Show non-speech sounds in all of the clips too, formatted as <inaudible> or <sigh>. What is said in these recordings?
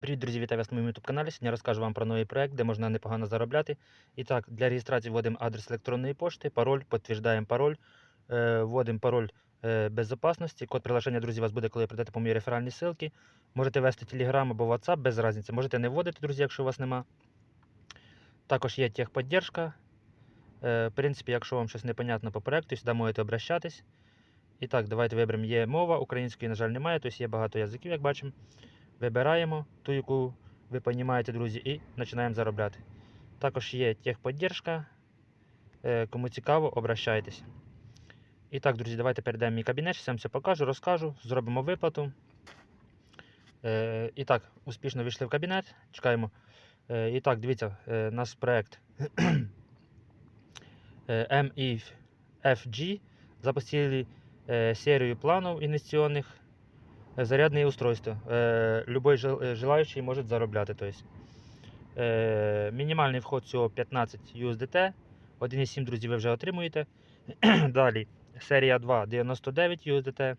Привіт, друзі, вітаю вас на моєму YouTube каналі. Сьогодні розкажу вам про новий проект, де можна непогано заробляти. І так, для реєстрації вводимо адрес електронної пошти, пароль, підтверджуємо пароль, е, вводимо пароль е, безопасності. Код приложення, друзі, вас буде, коли прийдете по моїй реферальній ссылці. Можете ввести Telegram або WhatsApp, без різниці. Можете не вводити, друзі, якщо у вас нема. Також є техподдержка. Е, В принципі, якщо вам щось непонятно по проекту, сюди можете обращатись. І так, давайте виберемо. Є мова, української, на жаль, немає, тобто є багато язиків, як бачимо. Вибираємо ту, яку ви розумієте, друзі, і починаємо заробляти. Також є техподдержка. Е, Кому цікаво, обращайтесь. І так, друзі, давайте перейдемо в мій кабінет, я вам все покажу, розкажу, зробимо виплату. Е, І так, успішно війшли в кабінет. Чекаємо. Е, І так, дивіться, наш проект <clears throat> MEFG запустили серію планів інвестиційних зарядные устройства. Э, любой жел- э, желающий может заробляти. То есть, э, мінімальний вход всього 15 USDT. 1,7, друзі, ви вже отримуєте. далі серія 2 99 USDT.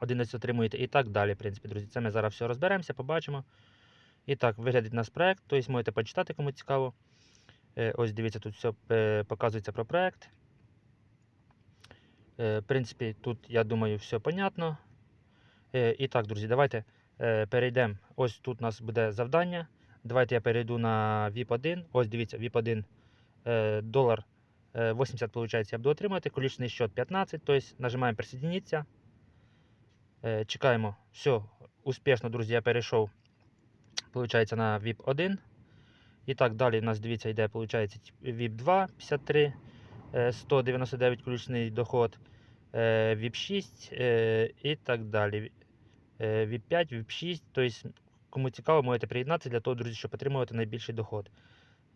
11 отримуєте і так далі. В принципі, друзі, це ми зараз все розберемося, побачимо. І так, виглядить наш проект, тобто можете почитати, кому цікаво. Е, Ось дивіться, тут все е, показується про проект. Е, В принципі, тут, я думаю, все понятно. Е, І так, друзі, давайте е, перейдемо. Ось тут у нас буде завдання. Давайте я перейду на VIP1. Ось дивіться, VIP1 е, долар е, 80, виходить, я буду отримати. Колічний счет 15. Тобто нажимаємо присоединитися. Чекаємо. Все, успішно, друзі, я перейшов. Получається на VIP1. І так, далі у нас, дивіться, йде, виходить, VIP2 53, е, 199 ключний доход. VIP6 е, і так далі. Е, VIP5, VIP6. Тобто, кому цікаво, можете приєднатися для того, друзі, щоб отримувати найбільший доход.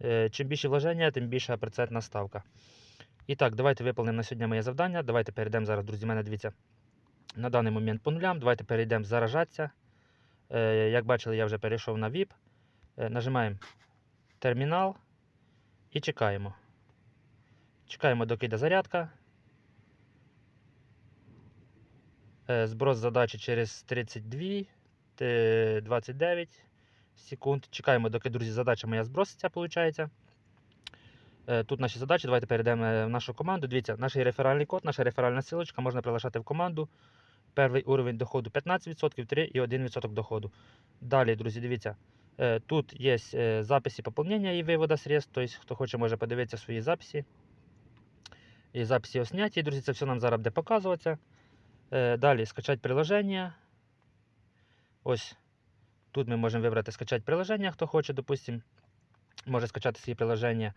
Е, Чим більше вложення, тим більша процентна ставка. І так, давайте виповнимо на сьогодні моє завдання. Давайте перейдемо зараз, друзі, мене дивіться. На даний момент по нулям. Давайте перейдемо заражатися. Е, Як бачили, я вже перейшов на VIP. Е, Нажимаємо термінал і чекаємо. Чекаємо, доки йде зарядка. Е, Зброс задачі через 32, 29 секунд. Чекаємо, доки, друзі, задача моя зброситься, виходить. Тут наші задачі. Давайте перейдемо е, в нашу команду. Дивіться, наш реферальний код, наша реферальна силочка можна приглашати в команду. Перший уровень доходу 15%, 3 і 1% доходу. Далі, друзі, дивіться. е, Тут є е, записи поповнення і виводу средств. Тобто, хто хоче, може подивитися свої записи. І записи о. Друзі, це все нам зараз буде показуватися. Е, Далі скачати приложення. Ось тут ми можемо вибрати скачати приложення, хто хоче, допустим, може скачати свої приложення.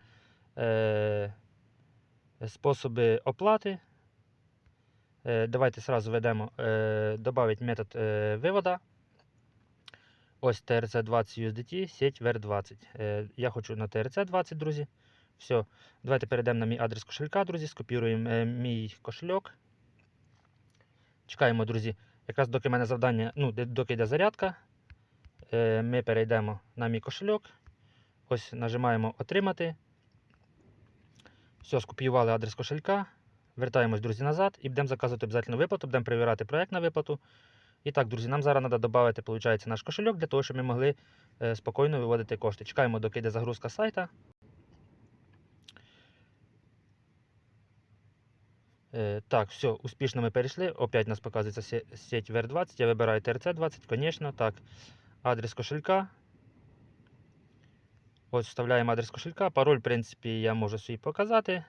Е, Способи оплати. Е, Давайте сразу введемо добавити метод вивода. Ось TRC20 USDT, сеть VR20. Е, Я хочу на TRC20, друзі. Все, давайте перейдемо на мій адрес кошелька, друзі. Скопіруємо мій кошельок. Чекаємо, друзі. Якраз доки в мене завдання, ну, доки йде зарядка, е, ми перейдемо на мій кошельок. Ось нажимаємо Отримати. Все, скопіювали адрес кошелька. Вертаємось, друзі, назад і будемо заказувати обов'язково виплату, будемо перевіряти проект на виплату. І так, друзі, нам зараз треба додати, виходить, наш кошельок для того, щоб ми могли е, спокійно виводити кошти. Чекаємо, доки йде загрузка сайта. Так, все, успішно ми перейшли. Опять у нас показується сеть VR20. Я вибираю TRC20, звісно. Так, адрес кошелька. Ось вставляємо адрес кошелька. Пароль, в принципі, я можу свій показати.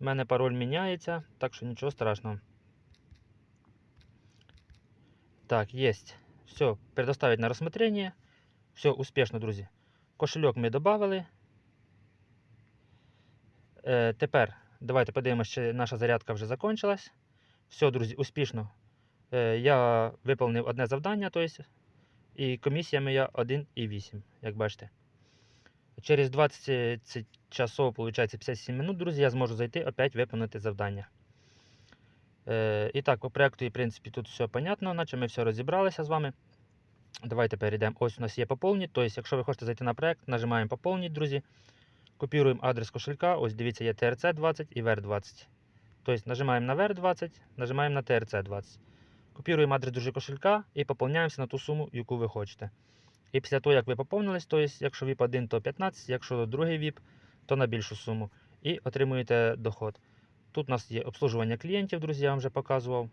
У мене пароль міняється, так що нічого страшного. Так, есть. Все, предоставить на рассмотрение. Все успішно, друзі. Кошельок ми додали. Е, тепер давайте подивимося, чи наша зарядка вже закончилась. Все, друзі, успішно. Е, я виповнив одне завдання, тобто, і комісія моя 1,8, як бачите. Через 20 часов, виходить, 57 минут, друзі, я зможу зайти опять виповнити завдання. Е, і так, по проекту, і, в принципі, тут все понятно, наче ми все розібралися з вами. Давайте перейдемо. Ось у нас є поповніть. Тобто, якщо ви хочете зайти на проект, нажимаємо поповніть, друзі. Копіруємо адрес кошелька. Ось дивіться, є TRC20 і VR20. Тобто нажимаємо на VR20, нажимаємо на TRC20. Копіруємо адрес дружи кошелька і поповняємося на ту суму, яку ви хочете. І після того, як ви поповнились, то есть, якщо VIP 1, то 15, якщо другий VIP, то на більшу суму. І отримуєте доход. Тут у нас є обслуживання клієнтів, друзі, я вам вже показував.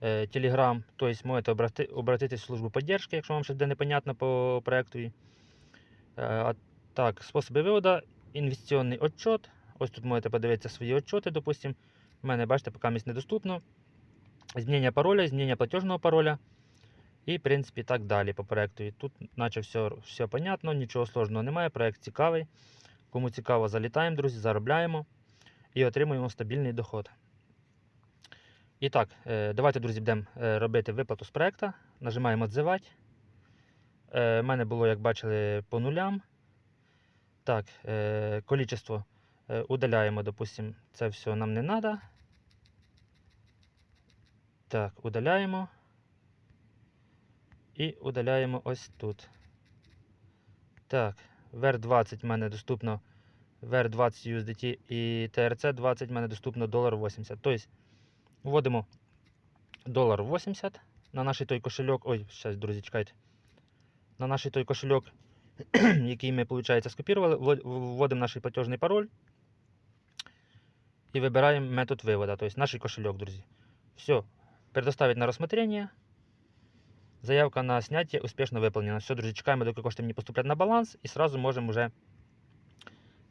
Е, Telegram, то можете обратитись в службу поддержки, якщо вам щось непонятно по проекту. Е, так, способи виводу, інвестиційний отчет. Ось тут можете подивитися свої отчоти, допустим. У мене, бачите, поки місць недоступно. Змінення пароля, змінення платежного пароля. І, в принципі, так далі по проекту. І тут, наче все, все понятно, нічого сложного немає. Проект цікавий. Кому цікаво, залітаємо, друзі, заробляємо і отримуємо стабільний доход. І так, е, давайте, друзі, будемо е, робити виплату з проекту. Нажимаємо «Отзивати». У мене було, як бачили, по нулям. Так, е, количество е, удаляємо, допустим, це все нам не треба. Так, удаляємо. І удаляємо ось тут. Так, VR20 в мене доступно VR20 USDT і TRC20 в мене доступно 1,80. Тобто вводимо 1,80 на наш той кошельок. Ой, зараз, друзі, чекайте. На наш той кошельок, <clears throat> який ми, виходить, скопірували, вводимо наш платежний пароль і вибираємо метод виводу, тобто наш кошельок, друзі. Все, предоставить на рассмотрение. Заявка на снятие успешно выполнена. Все, друзья, чекаємо, доки кошти мені поступлять на баланс, і сразу можемо вже,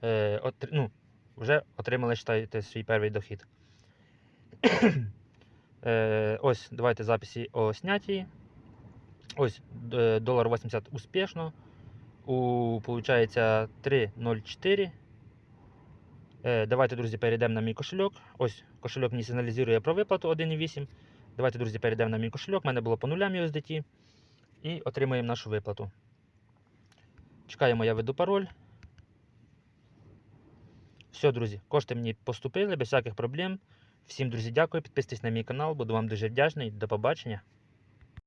е, отр... ну, вже отримали, считайте, свій перший дохід. <clears throat> е, ось, давайте записи о снятті. Ось, долар 80 успішно. У, получається, 3.04. Е, давайте, друзі, перейдемо на мій кошельок. Ось, кошельок мені сигналізує про виплату 1.8. Давайте, друзі, перейдемо на мій кошельок. У мене було по нулям USDT. І отримаємо нашу виплату. Чекаємо, я веду пароль. Все, друзі, кошти мені поступили без всяких проблем. Всім, друзі, дякую. Підписуйтесь на мій канал, буду вам дуже вдячний. До побачення.